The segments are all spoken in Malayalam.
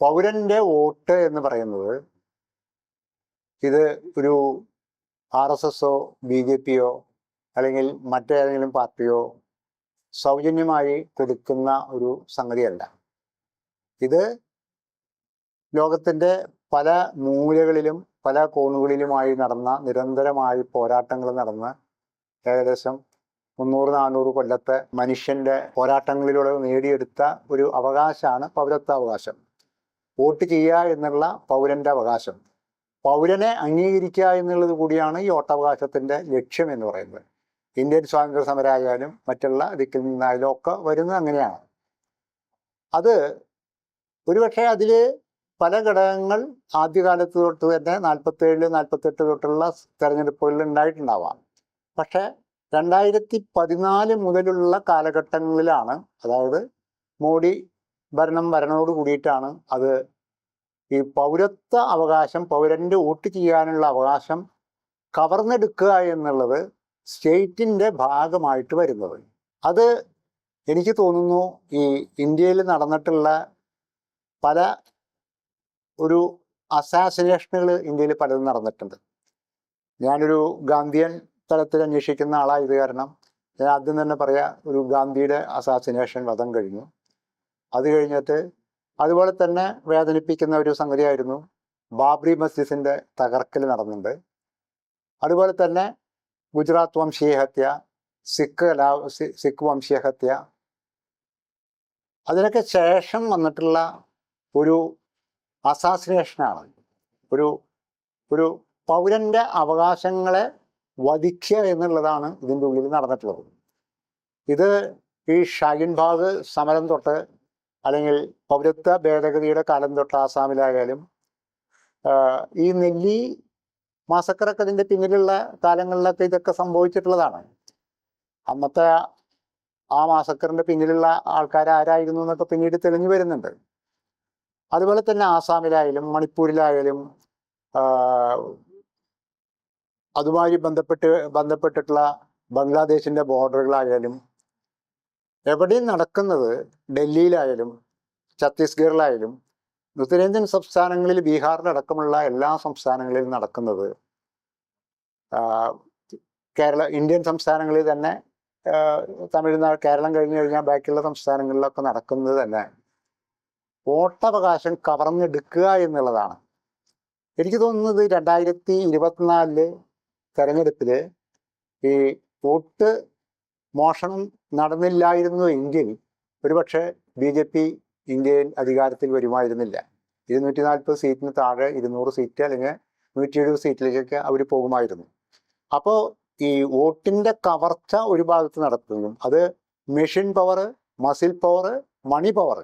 പൗരന്റെ വോട്ട് എന്ന് പറയുന്നത് ഇത് ഒരു ആർ എസ് എസോ ബി ജെ പിയോ അല്ലെങ്കിൽ മറ്റേതെങ്കിലും പാർട്ടിയോ സൗജന്യമായി കൊടുക്കുന്ന ഒരു സംഗതിയല്ല. ഇത് ലോകത്തിന്റെ പല മൂലകളിലും പല കോണുകളിലുമായി നടന്ന നിരന്തരമായി പോരാട്ടങ്ങൾ നടന്ന് ഏകദേശം മുന്നൂറ് നാനൂറ് കൊല്ലത്തെ മനുഷ്യന്റെ പോരാട്ടങ്ങളിലൂടെ നേടിയെടുത്ത ഒരു അവകാശമാണ് പൗരത്വാവകാശം. വോട്ട് ചെയ്യുക എന്നുള്ള പൗരന്റെ അവകാശം. പൗരനെ അംഗീകരിക്കുക എന്നുള്ളത് കൂടിയാണ് ഈ വോട്ടവകാശത്തിന്റെ ലക്ഷ്യം എന്ന് പറയുന്നത്. ഇന്ത്യൻ സ്വാതന്ത്ര്യ സമരമായാലും മറ്റുള്ള ദിക്കിൽ നിന്നായാലും ഒക്കെ വരുന്നത് അങ്ങനെയാണ്. അത് ഒരുപക്ഷെ അതിൽ പല ഘടകങ്ങൾ ആദ്യകാലത്ത് തൊട്ട് തന്നെ നാൽപ്പത്തേഴ് നാൽപ്പത്തെട്ട് തൊട്ടുള്ള തെരഞ്ഞെടുപ്പുകളിൽ ഉണ്ടായിട്ടുണ്ടാവാം. പക്ഷെ രണ്ടായിരത്തി പതിനാല് മുതലുള്ള കാലഘട്ടങ്ങളിലാണ് അതായത് മോഡി ഭരണം വരണോട് കൂടിയിട്ടാണ് അത് ഈ പൗരത്വ അവകാശം പൗരന്റെ വോട്ട് ചെയ്യാനുള്ള അവകാശം കവർന്നെടുക്കുക എന്നുള്ളത് സ്റ്റേറ്റിന്റെ ഭാഗമായിട്ട് വരുന്നത്. അത് എനിക്ക് തോന്നുന്നു ഈ ഇന്ത്യയിൽ നടന്നിട്ടുള്ള പല ഒരു അസാസിനേഷനുകൾ ഇന്ത്യയിൽ പലതും നടന്നിട്ടുണ്ട്. ഞാനൊരു ഗാന്ധിയൻ തലത്തിൽ അന്വേഷിക്കുന്ന ആളായത് കാരണം ഞാൻ ആദ്യം തന്നെ പറയാ ഒരു ഗാന്ധിയുടെ അസാസിനേഷൻ വധം കഴിഞ്ഞു. അത് കഴിഞ്ഞിട്ട് അതുപോലെ തന്നെ വേദനിപ്പിക്കുന്ന ഒരു സംഗതിയായിരുന്നു ബാബ്രി മസ്ജിദിന്റെ തകർക്കൽ നടന്നുണ്ട് അതുപോലെ തന്നെ ഗുജറാത്ത് വംശീയ ഹത്യ സിഖ് കലാ സിഖ് വംശീയ ഹത്യ. അതിനൊക്കെ ശേഷം വന്നിട്ടുള്ള ഒരു അസാസിനേഷനാണ്. ഒരു ഒരു പൗരന്റെ അവകാശങ്ങളെ വധിക്കുക എന്നുള്ളതാണ് ഇതിന്റെ ഉള്ളിൽ നടന്നിട്ടുള്ളത്. ഇത് ഈ ഷാഗിൻ ഭാഗ് സമരം തൊട്ട് അല്ലെങ്കിൽ പൗരത്വ ഭേദഗതിയുടെ കാലം തൊട്ട് ആസാമിലായാലും ഈ നെല്ലി മാസക്കറൊക്കെ ഇതിന്റെ പിന്നിലുള്ള കാലങ്ങളിലൊക്കെ ഇതൊക്കെ സംഭവിച്ചിട്ടുള്ളതാണ്. അന്നത്തെ ആ മാസക്കറിന്റെ പിന്നിലുള്ള ആൾക്കാർ ആരായിരുന്നു എന്നൊക്കെ പിന്നീട് തെളിഞ്ഞു വരുന്നുണ്ട്. അതുപോലെ തന്നെ ആസാമിലായാലും മണിപ്പൂരിലായാലും അതുമായി ബന്ധപ്പെട്ട് ബന്ധപ്പെട്ടിട്ടുള്ള ബംഗ്ലാദേശിന്റെ ബോർഡറുകളായാലും എവിടെയും നടക്കുന്നത് ഡൽഹിയിലായാലും ഛത്തീസ്ഗഡിലായാലും ഉത്തരേന്ത്യൻ സംസ്ഥാനങ്ങളിൽ ബീഹാറിലടക്കമുള്ള എല്ലാ സംസ്ഥാനങ്ങളിലും നടക്കുന്നത്. കേരള ഇന്ത്യൻ സംസ്ഥാനങ്ങളിൽ തന്നെ തമിഴ്നാട് കേരളം കഴിഞ്ഞു കഴിഞ്ഞാൽ ബാക്കിയുള്ള സംസ്ഥാനങ്ങളിലൊക്കെ നടക്കുന്നത് തന്നെ. വോട്ടവകാശം കവർന്നെടുക്കുക എന്നുള്ളതാണ്. എനിക്ക് തോന്നുന്നത് രണ്ടായിരത്തി ഇരുപത്തിനാലിൽ തെരഞ്ഞെടുപ്പിൽ ഈ വോട്ട് മോഷണം നടന്നില്ലായിരുന്നു എങ്കിൽ ഒരുപക്ഷെ ബി ജെ പി ഇന്ത്യയിൽ അധികാരത്തിൽ വരുമായിരുന്നില്ല. ഇരുന്നൂറ്റി നാൽപ്പത് സീറ്റിന് താഴെ ഇരുന്നൂറ് സീറ്റ് അല്ലെങ്കിൽ നൂറ്റി എഴുപത് സീറ്റിലേക്കൊക്കെ അവർ പോകുമായിരുന്നു. അപ്പോൾ ഈ വോട്ടിന്റെ കവർച്ച ഒരു ഭാഗത്ത് നടത്തുന്നതും അത് machine power muscle power money power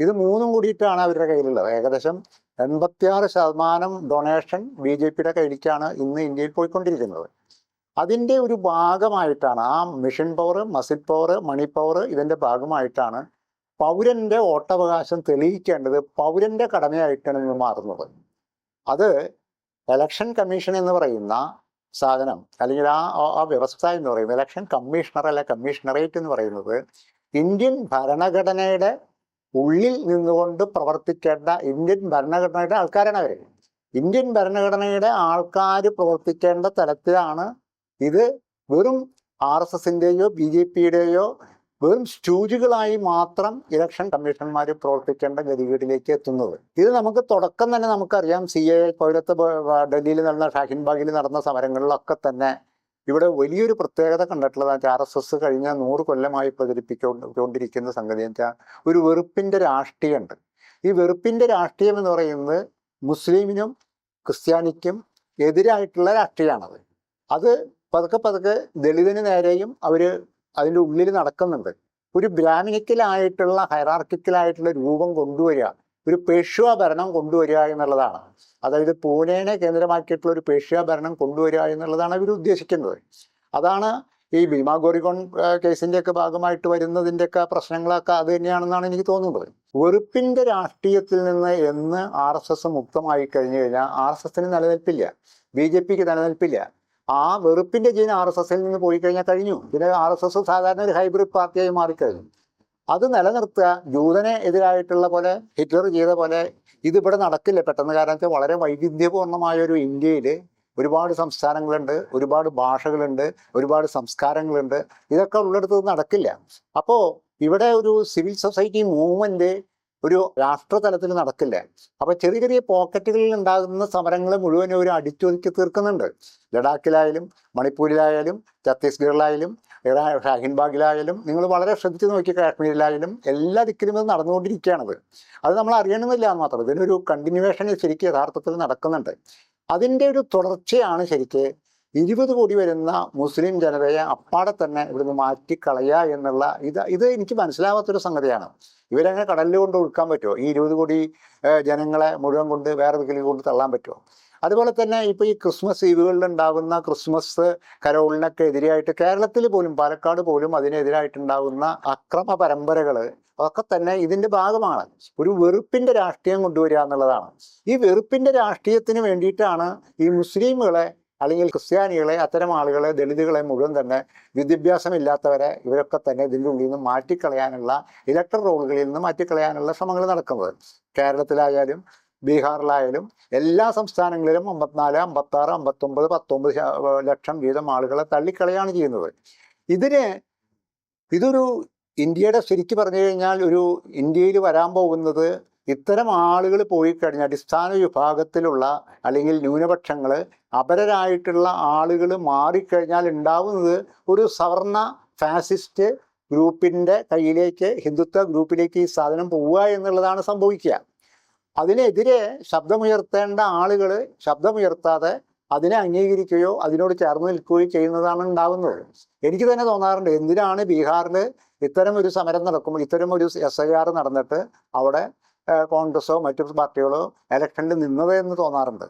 ഇത് മൂന്നും കൂടിയിട്ടാണ് അവരുടെ കയ്യിലുള്ളത്. ഏകദേശം എൺപത്തിയാറ് ശതമാനം ഡൊണേഷൻ ബി ജെ പിയുടെ കയ്യിലേക്കാണ് ഇന്ന് ഇന്ത്യയിൽ പോയിക്കൊണ്ടിരിക്കുന്നത്. അതിന്റെ ഒരു ഭാഗമായിട്ടാണ് ആ mission power muscle power money power ഇതിന്റെ ഭാഗമായിട്ടാണ് പൗരന്റെ വോട്ടവകാശം തെളിയിക്കേണ്ടത് പൗരന്റെ കടമയായിട്ടാണ് ഇന്ന് മാറുന്നത്. അത് എലക്ഷൻ കമ്മീഷൻ എന്ന് പറയുന്ന സാധനം അല്ലെങ്കിൽ ആ ആ- വ്യവസ്ഥ എന്ന് പറയുന്നത് ഇലക്ഷൻ കമ്മീഷണർ അല്ല കമ്മീഷണറേറ്റ് എന്ന് പറയുന്നത് ഇന്ത്യൻ ഭരണഘടനയുടെ ഉള്ളിൽ നിന്നുകൊണ്ട് പ്രവർത്തിക്കേണ്ട ഇന്ത്യൻ ഭരണഘടനയുടെ ആൾക്കാരാണ് അവർ ഇന്ത്യൻ ഭരണഘടനയുടെ ആൾക്കാർ പ്രവർത്തിക്കേണ്ട തലത്തിലാണ് ഇത് വെറും ആർ എസ് എസിന്റെയോ ബി ജെ പിയുടെയോ വെറും സ്റ്റൂജുകളായി മാത്രം ഇലക്ഷൻ കമ്മീഷണർമാർ പ്രവർത്തിക്കേണ്ട ഗതികേടിലേക്ക് എത്തുന്നത്. ഇത് നമുക്ക് തുടക്കം തന്നെ നമുക്കറിയാം. സി എ പൗരത്വ ഡൽഹിയിൽ നടന്ന ഷാഹിൻബാഗിൽ നടന്ന സമരങ്ങളിലൊക്കെ തന്നെ ഇവിടെ വലിയൊരു പ്രത്യേകത കണ്ടിട്ടുള്ളത് ആർ എസ് എസ് കഴിഞ്ഞ നൂറ് കൊല്ലമായി പ്രചരിപ്പിക്കൊണ്ടിരിക്കുന്ന സംഗതി വെച്ചാൽ ഒരു വെറുപ്പിന്റെ രാഷ്ട്രീയമുണ്ട്. ഈ വെറുപ്പിന്റെ രാഷ്ട്രീയം എന്ന് പറയുന്നത് മുസ്ലിമിനും ക്രിസ്ത്യാനിക്കും എതിരായിട്ടുള്ള രാഷ്ട്രീയമാണത്. അത് പതുക്കെ പതുക്കെ ദളിതന് നേരെയും അവർ അതിന്റെ ഉള്ളിൽ നടക്കുന്നുണ്ട്. ഒരു ബ്രാഹ്മിക്കലായിട്ടുള്ള ഹൈറാർക്കിക്കലായിട്ടുള്ള രൂപം കൊണ്ടുവരിക ഒരു പേഷ്വ ഭരണം കൊണ്ടുവരിക എന്നുള്ളതാണ്. അതായത് പൂനെനെ കേന്ദ്രമാക്കിയിട്ടുള്ള ഒരു പേഷ്വ ഭരണം കൊണ്ടുവരിക എന്നുള്ളതാണ് അവർ ഉദ്ദേശിക്കുന്നത്. അതാണ് ഈ ഭീമാ ഗോറിഗോൺ കേസിന്റെയൊക്കെ ഭാഗമായിട്ട് വരുന്നതിന്റെയൊക്കെ പ്രശ്നങ്ങളൊക്കെ അത് തന്നെയാണെന്നാണ് എനിക്ക് തോന്നുന്നത്. വെറുപ്പിന്റെ രാഷ്ട്രീയത്തിൽ നിന്ന് എന്ന് ആർ എസ് എസ് മുക്തമായി കഴിഞ്ഞു കഴിഞ്ഞാൽ ആർ എസ് എസിന് നിലനിൽപ്പില്ല. ബി ജെ പിക്ക് നിലനിൽപ്പില്ല. ആ വെറുപ്പിന്റെ ജീൻ ആർ എസ് എസിൽ നിന്ന് പോയി കഴിഞ്ഞാൽ കഴിഞ്ഞു. പിന്നെ ആർ എസ് എസ് സാധാരണ ഒരു ഹൈബ്രിഡ് പാർട്ടിയായി മാറിക്കഴിഞ്ഞു. അത് നിലനിർത്തുക ജൂതനെ എതിരായിട്ടുള്ള പോലെ ഹിറ്റ്ലർ ചെയ്ത പോലെ ഇതിവിടെ നടക്കില്ല. പെട്ടെന്ന് കാരണം വെച്ചാൽ വളരെ വൈവിധ്യപൂർണമായ ഒരു ഇന്ത്യയിൽ ഒരുപാട് സംസ്ഥാനങ്ങളുണ്ട് ഒരുപാട് ഭാഷകളുണ്ട് ഒരുപാട് സംസ്കാരങ്ങളുണ്ട്. ഇതൊക്കെ ഉള്ളിടത്ത് നടക്കില്ല. അപ്പോൾ ഇവിടെ ഒരു സിവിൽ സൊസൈറ്റി മൂവ്മെന്റ് ഒരു രാഷ്ട്രതലത്തിൽ നടക്കില്ല? അപ്പൊ ചെറിയ ചെറിയ പോക്കറ്റുകളിൽ ഉണ്ടാകുന്ന സമരങ്ങൾ മുഴുവൻ ഒരു അടിച്ചൊതുക്കി തീർക്കുന്നുണ്ട്. ലഡാക്കിലായാലും മണിപ്പൂരിലായാലും ഛത്തീസ്ഗഡിലായാലും ഷാഹിൻബാഗിലായാലും നിങ്ങൾ വളരെ ശ്രദ്ധിച്ച് നോക്കി കാശ്മീരിലായാലും എല്ലാ ദിക്കിലും ഇത് നടന്നുകൊണ്ടിരിക്കുകയാണത്. അത് നമ്മൾ അറിയണമെന്നില്ല എന്ന് മാത്രം. ഇതിനൊരു കണ്ടിന്യൂവേഷൻ ശരിക്കും യഥാർത്ഥത്തിൽ നടക്കുന്നുണ്ട്. അതിന്റെ ഒരു തുടർച്ചയാണ് ശരിക്ക് ഇരുപത് കോടി വരുന്ന മുസ്ലിം ജനതയെ അപ്പാടെ തന്നെ ഇവിടുന്ന് മാറ്റിക്കളയുക എന്നുള്ള ഇത് ഇത് എനിക്ക് മനസ്സിലാവാത്തൊരു സംഗതിയാണ്. ഇവരങ്ങനെ കടലിൽ കൊണ്ട് ഒഴുക്കാൻ പറ്റുമോ ഈ ഇരുപത് കോടി ജനങ്ങളെ മുഴുവൻ കൊണ്ട് വേറെ ദിക്കിൽ കൊണ്ട് തള്ളാൻ പറ്റുമോ അതുപോലെ തന്നെ ഇപ്പൊ ഈ ക്രിസ്മസ് ഈവുകളിൽ ഉണ്ടാകുന്ന ക്രിസ്മസ് കരോളിനൊക്കെ എതിരായിട്ട് കേരളത്തിൽ പോലും പാലക്കാട് പോലും അതിനെതിരായിട്ടുണ്ടാകുന്ന അക്രമ പരമ്പരകൾ അതൊക്കെ തന്നെ ഇതിന്റെ ഭാഗമാണ്. ഒരു വെറുപ്പിന്റെ രാഷ്ട്രീയം കൊണ്ടുവരിക എന്നുള്ളതാണ്. ഈ വെറുപ്പിന്റെ രാഷ്ട്രീയത്തിന് വേണ്ടിയിട്ടാണ് ഈ മുസ്ലിമുകളെ അല്ലെങ്കിൽ ക്രിസ്ത്യാനികളെ അത്തരം ആളുകളെ ദളിതുകളെ മുഴുവൻ തന്നെ വിദ്യാഭ്യാസമില്ലാത്തവരെ ഇവരൊക്കെ തന്നെ ഇതിന്റെ ഉള്ളിൽ നിന്ന് മാറ്റിക്കളയാനുള്ള ഇലക്ട്രൽ റോളുകളിൽ നിന്ന് മാറ്റിക്കളയാനുള്ള ശ്രമങ്ങൾ നടക്കുന്നത്. കേരളത്തിലായാലും ബീഹാറിലായാലും എല്ലാ സംസ്ഥാനങ്ങളിലും അമ്പത്തിനാല് അമ്പത്താറ് അമ്പത്തൊമ്പത് പത്തൊമ്പത് ലക്ഷം വീതം ആളുകളെ തള്ളിക്കളയാണ് ചെയ്യുന്നത്. ഇതിന് ഇതൊരു ഇന്ത്യയുടെ ശരിക്ക് പറഞ്ഞു കഴിഞ്ഞാൽ ഒരു ഇന്ത്യയിൽ വരാൻ പോകുന്നത് ഇത്തരം ആളുകൾ പോയി കഴിഞ്ഞാൽ അടിസ്ഥാന വിഭാഗത്തിലുള്ള അല്ലെങ്കിൽ ന്യൂനപക്ഷങ്ങൾ അപരരായിട്ടുള്ള ആളുകൾ മാറിക്കഴിഞ്ഞാൽ ഉണ്ടാവുന്നത് ഒരു സവർണ ഫാസിസ്റ്റ് ഗ്രൂപ്പിന്റെ കയ്യിലേക്ക് ഹിന്ദുത്വ ഗ്രൂപ്പിലേക്ക് ഈ സാധനം പോവുക എന്നുള്ളതാണ് സംഭവിക്കുക. അതിനെതിരെ ശബ്ദമുയർത്തേണ്ട ആളുകൾ ശബ്ദമുയർത്താതെ അതിനെ അംഗീകരിക്കുകയോ അതിനോട് ചേർന്ന് നിൽക്കുകയോ ചെയ്യുന്നതാണ് ഉണ്ടാകുന്നത് എനിക്ക് തന്നെ തോന്നാറുണ്ട് എന്തിനാണ് ബീഹാറിൽ ഇത്തരം ഒരു സമരം നടക്കുമ്പോൾ ഇത്തരം ഒരു എസ് ഐ ആർ നടന്നിട്ട് അവിടെ കോൺഗ്രസോ മറ്റു പാർട്ടികളോ ഇലക്ഷനിൽ നിന്നത് എന്ന് തോന്നാറുണ്ട്.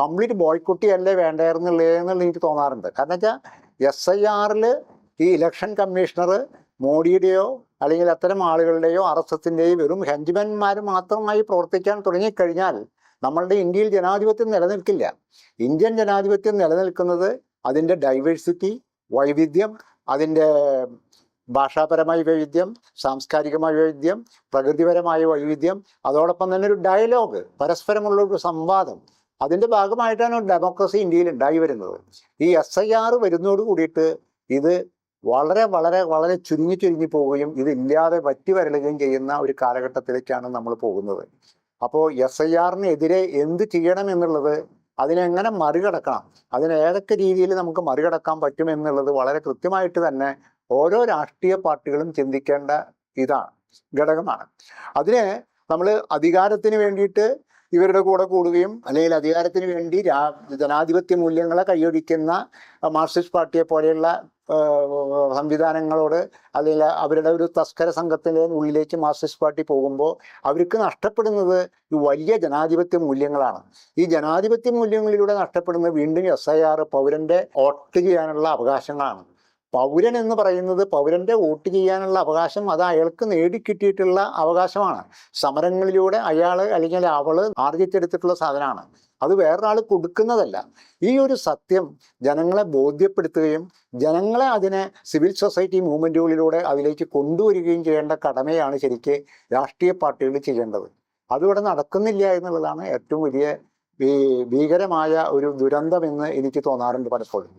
കംപ്ലീറ്റ് ബോയ്ക്കുട്ടി അല്ലേ വേണ്ടായിരുന്നുള്ളതെന്നുള്ള എനിക്ക് തോന്നാറുണ്ട്. കാരണം വെച്ചാൽ എസ് ഐ ആറിൽ ഈ ഇലക്ഷൻ കമ്മീഷണർ മോഡിയുടെയോ അല്ലെങ്കിൽ അത്തരം ആളുകളുടെയോ അറസ്റ്റത്തിന്റെയും വെറും ഹെഞ്ച്മെന്മാർ മാത്രമായി പ്രവർത്തിക്കാൻ തുടങ്ങിക്കഴിഞ്ഞാൽ നമ്മളുടെ ഇന്ത്യയിൽ ജനാധിപത്യം നിലനിൽക്കില്ല. ഇന്ത്യൻ ജനാധിപത്യം നിലനിൽക്കുന്നത് അതിന്റെ ഡൈവേഴ്സിറ്റി വൈവിധ്യം അതിന്റെ ഭാഷാപരമായ വൈവിധ്യം സാംസ്കാരികമായ വൈവിധ്യം പ്രകൃതിപരമായ വൈവിധ്യം അതോടൊപ്പം തന്നെ ഒരു ഡയലോഗ് പരസ്പരമുള്ള ഒരു സംവാദം. അതിന്റെ ഭാഗമായിട്ടാണ് ഡെമോക്രസി ഇന്ത്യയിൽ ഉണ്ടായി വരുന്നത്. ഈ എസ് ഐ ആർ വരുന്നതോട് കൂടിയിട്ട് ഇത് വളരെ വളരെ വളരെ ചുരുങ്ങി ചുരുങ്ങി പോവുകയും ഇതില്ലാതെ വറ്റി വരളുകയും ചെയ്യുന്ന ഒരു കാലഘട്ടത്തിലേക്കാണ് നമ്മൾ പോകുന്നത്. അപ്പോൾ എസ് ഐ ആറിനെതിരെ എന്ത് ചെയ്യണം എന്നുള്ളത് അതിനെങ്ങനെ മറികടക്കണം? അതിനേതൊക്കെ രീതിയിൽ നമുക്ക് മറികടക്കാൻ പറ്റും എന്നുള്ളത് വളരെ കൃത്യമായിട്ട് തന്നെ ഓരോ രാഷ്ട്രീയ പാർട്ടികളും ചിന്തിക്കേണ്ട ഇതാണ് ഘടകമാണ്. അതിനെ നമ്മൾ അധികാരത്തിന് വേണ്ടിയിട്ട് ഇവരുടെ കൂടെ കൂടുകയും അല്ലെങ്കിൽ അധികാരത്തിന് വേണ്ടി രാ ജനാധിപത്യ മൂല്യങ്ങളെ കൈയൊഴിക്കുന്ന മാർക്സിസ്റ്റ് പാർട്ടിയെ പോലെയുള്ള സംവിധാനങ്ങളോട് അല്ലെങ്കിൽ അവരുടെ ഒരു തസ്കര സംഘത്തിന്റെ ഉള്ളിലേക്ക് മാർക്സിസ്റ്റ് പാർട്ടി പോകുമ്പോൾ അവർക്ക് നഷ്ടപ്പെടുന്നത് ഈ വലിയ ജനാധിപത്യ മൂല്യങ്ങളാണ്. ഈ ജനാധിപത്യ മൂല്യങ്ങളിലൂടെ നഷ്ടപ്പെടുന്നത് വീണ്ടും എസ് ഐ ആർ പൗരന്റെ വോട്ട് ചെയ്യാനുള്ള അവകാശങ്ങളാണ്. പൗരൻ എന്ന് പറയുന്നത് പൗരന്റെ വോട്ട് ചെയ്യാനുള്ള അവകാശം അത് അയാൾക്ക് നേടിക്കിട്ടിയിട്ടുള്ള അവകാശമാണ്. സമരങ്ങളിലൂടെ അയാൾ അല്ലെങ്കിൽ അവൾ ആർജിച്ചെടുത്തിട്ടുള്ള സാധനമാണ്. അത് വേറൊരാൾ കൊടുക്കുന്നതല്ല. ഈ ഒരു സത്യം ജനങ്ങളെ ബോധ്യപ്പെടുത്തുകയും ജനങ്ങളെ അതിനെ സിവിൽ സൊസൈറ്റി മൂവ്മെന്റുകളിലൂടെ അതിലേക്ക് കൊണ്ടുവരികയും ചെയ്യേണ്ട കടമയാണ് ശരിക്ക് രാഷ്ട്രീയ പാർട്ടികൾ ചെയ്യേണ്ടത്. അതിവിടെ നടക്കുന്നില്ല എന്നുള്ളതാണ് ഏറ്റവും വലിയ ഭീകരമായ ഒരു ദുരന്തമെന്ന് എനിക്ക് തോന്നാറുണ്ട് പലപ്പോഴും.